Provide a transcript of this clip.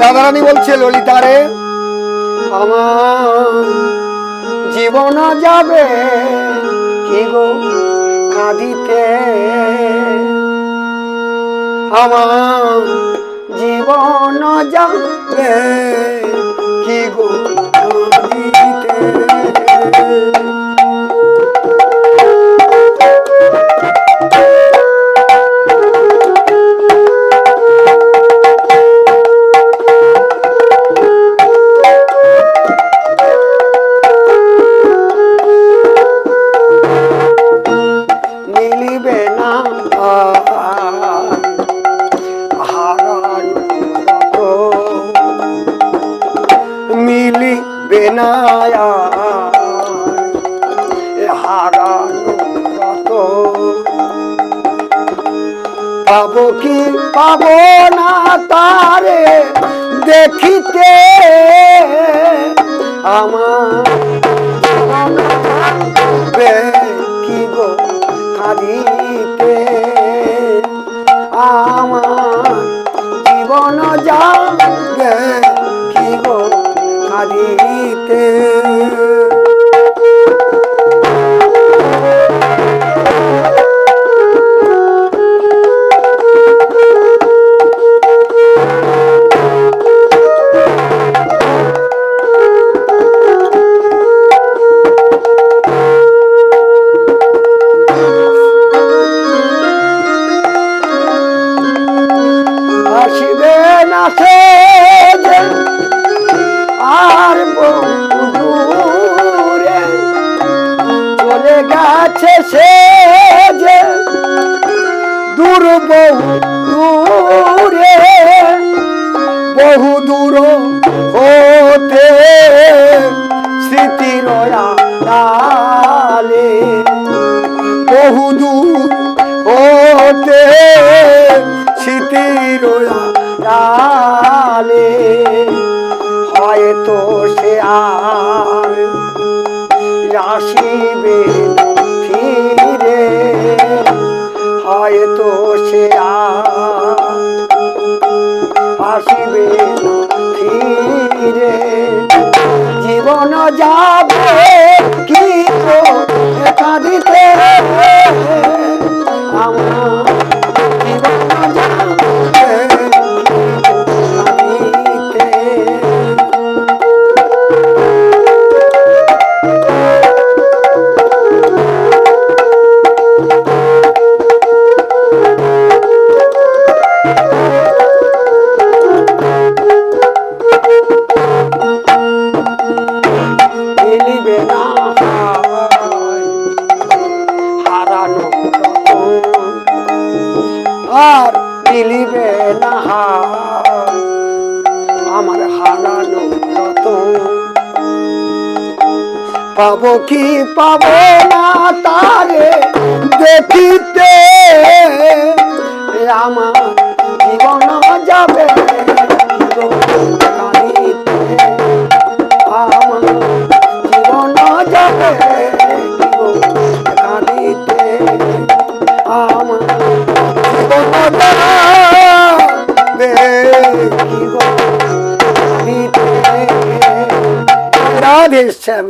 রাধারানী বলছে ললিতারে আমার জীবন যাবে কি গো কাঁদিতে? আমার জীবন যাবে কি গো মিলিবে না হারানো রত পাবো কি পাবো না তারে দেখিতে আমার। কি গো কাঁদিতে কাঁদিতে বহু দূর হতে স্মৃতির ডালে বহু দূর হতে স্মৃতির ডালে হয়তো সে আর আসিবে আসিবে ফিরে। জীবন যাবে আমার হারানো রতন পাবো কি পাবো না তারে দেখিতে? আমার জীবন যাবে। কি গো কাঁদিতে রাধে শ্যাম